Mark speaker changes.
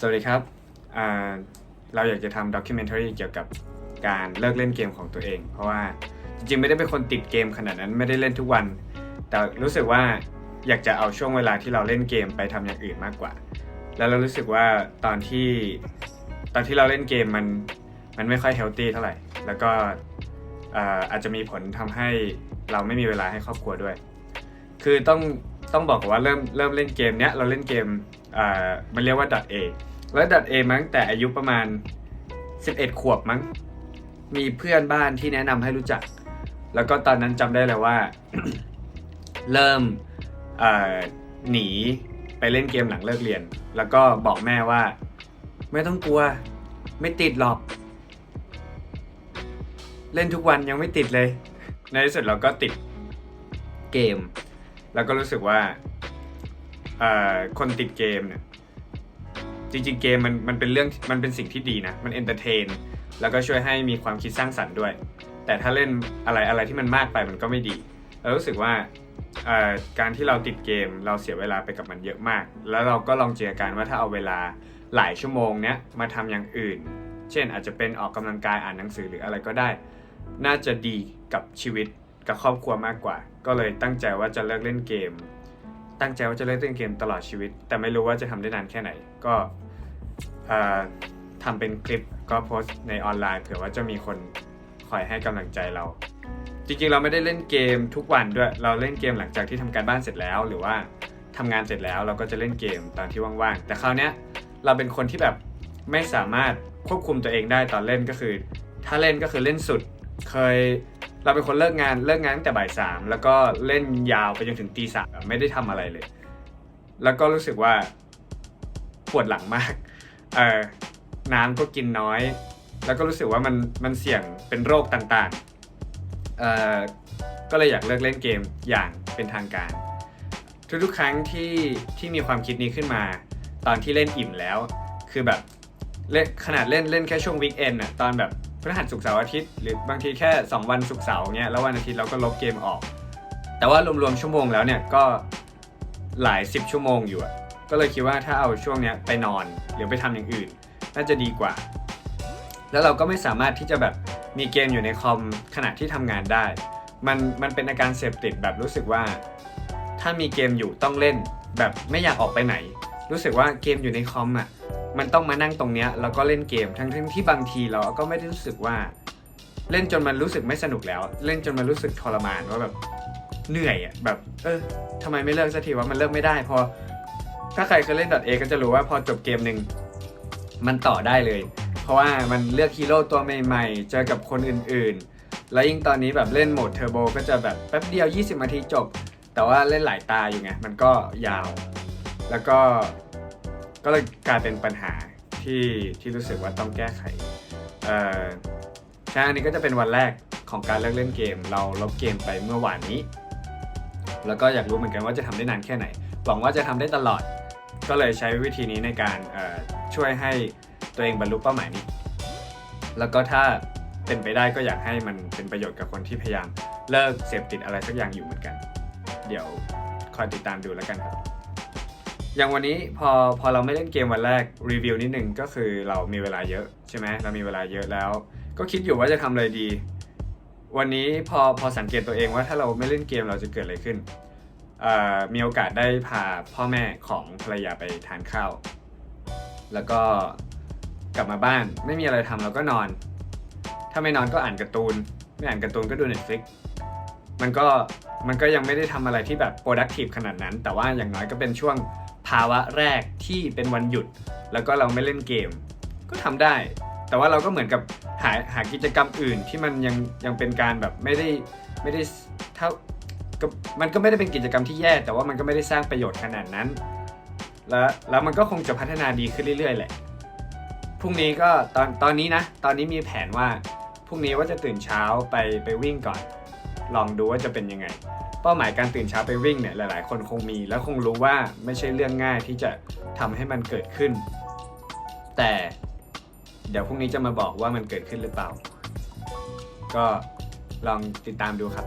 Speaker 1: สวัสดีครับ เราอยากจะทำด็อกิเมนทารีเกี่ยวกับการเลิกเล่นเกมของตัวเอง เพราะว่าจริงๆ ไม่ได้เป็นคนติดเกมขนาดนั้นไม่ได้เล่นทุกวัน แต่รู้สึกว่าอยากจะเอาช่วงเวลาที่เราเล่นเกมไปทำอย่างอื่นมากกว่า แล้วเรารู้สึกว่าตอนที่ตอนที่เราเล่นเกมมันมันไม่ค่อยเฮลตี้เท่าไหร่ แล้วก็อ่าอาจจะมีผลทำให้เราไม่มีเวลาให้ครอบครัวด้วย คือต้อง ต้องบอกว่าเริ่มเริ่มเล่นเกมเนี้ยเราเล่นเกมอ่ามันเรียกว่า .a แล้ว .a มาตั้งแต่อายุประมาณ 11 ขวบมั้งมีเพื่อนบ้านที่แนะนำให้รู้จัก แล้วก็ตอนนั้นจำได้เลยว่า เริ่มอ่อหนีไปเล่นเกมหลังเลิกเรียน แล้วก็บอกแม่ว่า ไม่ต้องกลัว ไม่ติดหรอก เล่นทุกวันยังไม่ติดเลย ในที่สุดเราก็ติดเกม แล้วก็รู้สึกว่าคนติดเกมเนี่ยจริงๆเกมมันมันเป็นเรื่องมันเป็นสิ่งที่ดีนะ มันเอนเตอร์เทนแล้วก็ช่วยให้มีความคิดสร้างสรรค์ด้วย แต่ถ้าเล่นอะไรอะไรที่มันมากไปมันก็ไม่ดีเรารู้สึกว่าการที่เราติดเกมเราเสียเวลาไปกับมันเยอะมาก แล้วเราก็ลองเจินตนาการว่าถ้าเอาเวลาหลายชั่วโมงเนี้ยมาทำอย่างอื่น เช่นอาจจะเป็นออกกำลังกายอ่านหนังสือหรืออะไรก็ได้ น่าจะดีกับชีวิต กับครอบครัวมากกว่า ก็เลยตั้งใจว่าจะเลิกเล่นเกม ตั้งใจว่าจะเลิกเล่นเกมตลอดชีวิต แต่ไม่รู้ว่าจะทำได้นานแค่ไหน ก็เอ่อทำเป็นคลิปก็โพสต์ในออนไลน์เผื่อว่าจะมีคนคอยให้กำลังใจเรา จริงๆเราไม่ได้เล่นเกมทุกวันด้วย เราเล่นเกมหลังจากที่ทำการบ้านเสร็จแล้ว หรือว่าทำงานเสร็จแล้วเราก็จะเล่นเกมตอนที่ว่างๆ แต่คราวเนี้ยเราเป็นคนที่แบบไม่สามารถควบคุมตัวเองได้ตอนเล่นก็คือ ถ้าเล่นก็คือเล่นสุด เคย เราเป็นคนเลิกงานเลิกงานตั้งแต่บ่ายสามแล้วก็เล่นยาวไปจนถึงตีสามไม่ได้ทำอะไรเลย แล้วก็รู้สึกว่าปวดหลังมากเออน้ำก็กินน้อย แล้วก็รู้สึกว่ามันมันเสี่ยงเป็นโรคต่างๆเออก็เลยอยากเลิกเล่นเกมอย่างเป็นทางการ ทุกๆครั้งที่ที่มีความคิดนี้ขึ้นมา ตอนที่เล่นอิ่มแล้ว คือแบบเล่นขนาดเล่นเล่นแค่ช่วงวีคเอนอะตอนแบบ ฤหัสศุกร์เสาร์อาทิตย์หรือบางทีแค่ 2 วันศุกร์เสาร์เงี้ยแล้ววันอาทิตย์เราก็ลบเกมออก แต่ว่ารวมๆชั่วโมงแล้วเนี่ยก็หลาย 10 ชั่วโมงอยู่อะก็เลยคิดว่าถ้าเอาช่วงเนี้ยไปนอนหรือไปทำอย่างอื่น น่าจะดีกว่า แล้วเราก็ไม่สามารถที่จะแบบมีเกมอยู่ในคอมขณะที่ทำงานได้ มันมันเป็นอาการเสพติดแบบรู้สึกว่า ถ้ามีเกมอยู่ต้องเล่นแบบไม่อยากออกไปไหน รู้สึกว่าเกมอยู่ในคอมอะ มันต้องมานั่งตรงเนี้ยแล้วก็เล่นเกมทั้งที่บางทีเราก็ไม่ได้รู้สึกว่า เล่นจนมันรู้สึกไม่สนุกแล้ว เล่นจนมันรู้สึกทรมานว่าแบบเหนื่อยอะแบบ เออทำไมไม่เลิกสักทีว่ามันเลิกไม่ได้พอถ้าใครเคยเล่น .a ก็จะรู้ว่าพอจบเกมหนึ่งมันต่อได้เลย เพราะว่ามันเลือกฮีโร่ตัวใหม่ๆ เจอกับคนอื่นๆ แล้วยิ่งตอนนี้แบบเล่นโหมดเทอร์โบก็จะแบบแป๊บเดียว 20นาทีจบ แต่ว่าเล่นหลายตาอยู่ไง มันก็ยาว แล้วก็ ก็เลยกลายเป็นปัญหาที่ที่รู้สึกว่าต้องแก้ไขเอ่อใช่อันนี้ก็จะเป็นวันแรกของการเลิกเล่นเกม เราลบเกมไปเมื่อวานนี้ แล้วก็อยากรู้เหมือนกันว่าจะทำได้นานแค่ไหน หวังว่าจะทำได้ตลอด ก็เลยใช้วิธีนี้ในการช่วยให้ตัวเองบรรลุเป้าหมายนี้ แล้วก็ถ้าเป็นไปได้ก็อยากให้มันเป็นประโยชน์กับคนที่พยายามเลิกเสพติดอะไรสักอย่างอยู่เหมือนกัน เดี๋ยวคอยติดตามดูแล้วกันครับ อย่างวันนี้พอพอเราไม่เล่นเกมวันแรกรีวิวนิดนึงก็คือเรามีเวลาเยอะใช่ไหมเรามีเวลาเยอะแล้ว ก็คิดอยู่ว่าจะทำอะไรดี วันนี้พอพอสังเกตตัวเองว่าถ้าเราไม่เล่นเกมเราจะเกิดอะไรขึ้นมีโอกาสได้พาพ่อแม่ของภรรยาไปทานข้าว แล้วก็กลับมาบ้านไม่มีอะไรทำเราก็นอน ถ้าไม่นอนก็อ่านการ์ตูน ไม่อ่านการ์ตูนก็ดู Netflix มันก็มันก็ยังไม่ได้ทำอะไรที่แบบ productive ขนาดนั้น แต่ว่าอย่างน้อยก็เป็นช่วง ภาวะแรกที่เป็นวันหยุด แล้วก็เราไม่เล่นเกม ก็ทำได้ แต่ว่าเราก็เหมือนกับหาหากิจกรรมอื่นที่มันยังยังเป็นการแบบไม่ได้ไม่ได้เท่ามันก็ไม่ได้เป็นกิจกรรมที่แย่ แต่ว่ามันก็ไม่ได้สร้างประโยชน์ขนาดนั้น แล้วแล้วมันก็คงจะพัฒนาดีขึ้นเรื่อยๆแหละพรุ่งนี้ก็ตอนตอนนี้นะ ตอนนี้มีแผนว่าพรุ่งนี้ว่าจะตื่นเช้าไปไปวิ่งก่อน ลองดูว่าจะเป็นยังไง เป้าหมายการตื่นเช้าไปวิ่งเนี่ยหลาย ๆ คนคงมี แล้วคงรู้ว่าไม่ใช่เรื่องง่ายที่จะทำให้มันเกิดขึ้น แต่เดี๋ยวพรุ่งนี้จะมาบอกว่ามันเกิดขึ้นหรือเปล่า ก็ลองติดตามดูครับ